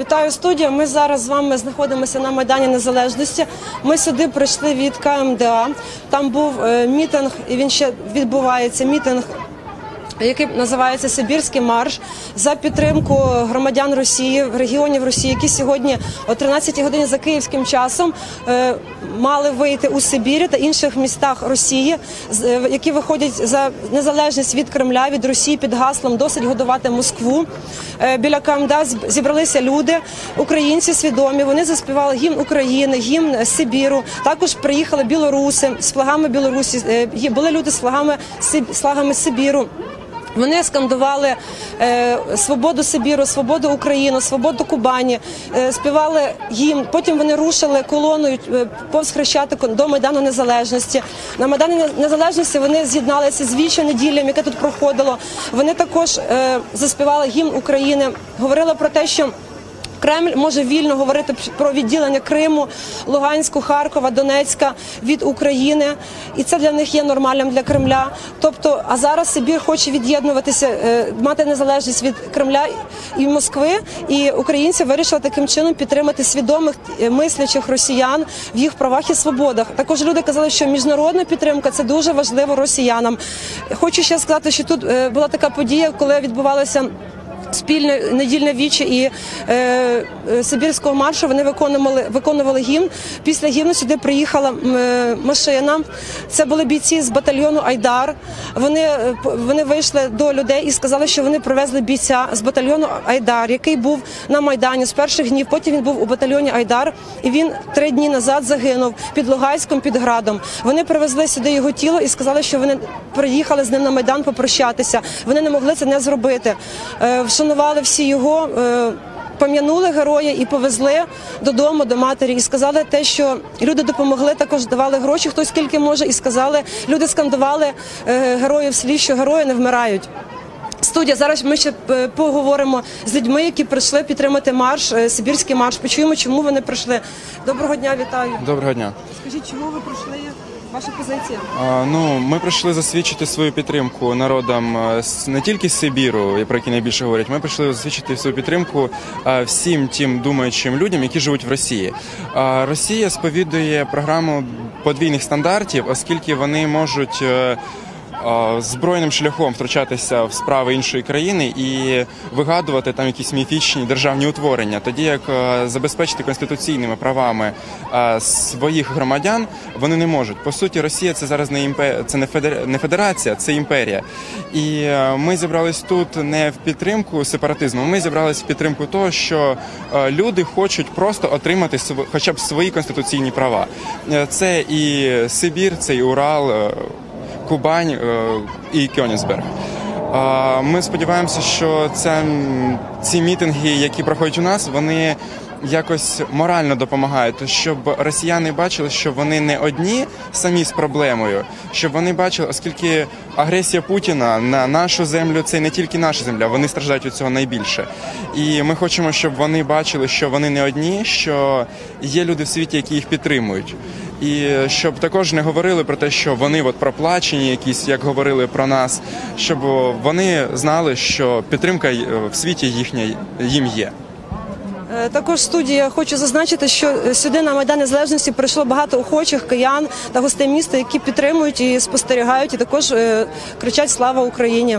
Вітаю студія. Ми зараз з вами знаходимося на Майдані Незалежності. Ми сюди прийшли від КМДА. Там був е, мітинг, і він ще відбувається. Мітинг. Який називається Сибірський марш за підтримку громадян Росії регіонів Росії, які сьогодні о 13 годині за київським часом е, мали вийти у Сибірі та інших містах Росії, е, які виходять за незалежність від Кремля від Росії під гаслом досить годувати Москву. Е, біля КМДА зб- зібралися люди, українці свідомі. Вони заспівали гімн України, гімн Сибіру. Також приїхали білоруси з флагами Білорусі. Були люди з флагами з флагами Сибіру. Вони скандували е, свободу Сибіру, свободу України, свободу Кубані, е, співали гімн. Потім вони рушили колоною е, повз Хрещатику до Майдану Незалежності. На Майдані Незалежності вони з'єдналися з віччя неділям, яке тут проходило. Вони також заспівали гімн України, говорили про те, що. Кремль може вільно говорити про відділення Криму, Луганську, Харкова, Донецька від України, і це для них є нормальним для Кремля. Тобто, а зараз Сибір хоче від'єднуватися, е, мати незалежність від Кремля і Москви. І українці вирішили таким чином підтримати свідомих е, мислячих росіян в їх правах і свободах. Також люди казали, що міжнародна підтримка це дуже важливо росіянам. Хочу ще сказати, що тут е, була така подія, коли відбувалася. Спільне недільне віче і е, е, Сибірського маршу вони виконували виконували гімн. Після гімну сюди приїхала е, машина. Це були бійці з батальйону Айдар. Вони е, вони вийшли до людей і сказали, що вони привезли бійця з батальйону Айдар, який був на майдані з перших днів. Потім він був у батальйоні Айдар, і він три дні назад загинув під Луганськом, під градом. Вони привезли сюди його тіло і сказали, що вони приїхали з ним на майдан попрощатися. Вони не могли це не зробити. Вшанували всі його. е, Пам'янули героя і повезли додому до матері, і сказали те, що люди допомогли, також давали гроші, хто скільки може, і сказали, люди скандували е, героїв слів, що герої не вмирають. Студія, зараз ми ще е, поговоримо з людьми, які прийшли підтримати марш, Сибірський марш. Почуємо, чому вони прийшли. Доброго дня, вітаю. Доброго дня. Скажіть, чому ви прийшли? Ваша позиція? Ну, ми прийшли засвідчити свою підтримку народам е, не тільки Сибіру, про які найбільше говорять. Ми прийшли засвідчити свою підтримку е, всім тим думаючим людям, які живуть в Росії. Росія сповідує програму подвійних стандартів, оскільки вони можуть. Е, Збройним шляхом втручатися в справи іншої країни і вигадувати там якісь міфічні державні утворення, тоді як е, забезпечити конституційними правами е, своїх громадян вони не можуть. По суті, Росія це зараз не імпе... це не, федерація, це імперія. І ми зібрались тут не в підтримку сепаратизму. Ми зібрались в підтримку того, що люди хочуть просто отримати хоча б свої конституційні права. Це і Сибір, це і Урал. Кубань е, і Кьонісберг. Ми сподіваємося, що це, ці мітинги, які проходять у нас, вони якось морально допомагають, щоб росіяни бачили, що вони не одні самі з проблемою, щоб вони бачили, оскільки агресія Путіна на нашу землю це не тільки наша земля, вони страждають від цього найбільше. І ми хочемо, щоб вони бачили, що вони не одні, що є люди в світі, які їх підтримують. І щоб також не говорили про те, що вони от проплачені, якісь як говорили про нас, щоб вони знали, що підтримка е, в світі їхня їм є. Е, Також студія хочу зазначити, що сюди на Майдан Незалежності прийшло багато охочих киян та гостей міста, які підтримують і спостерігають, і також е, кричать Слава Україні.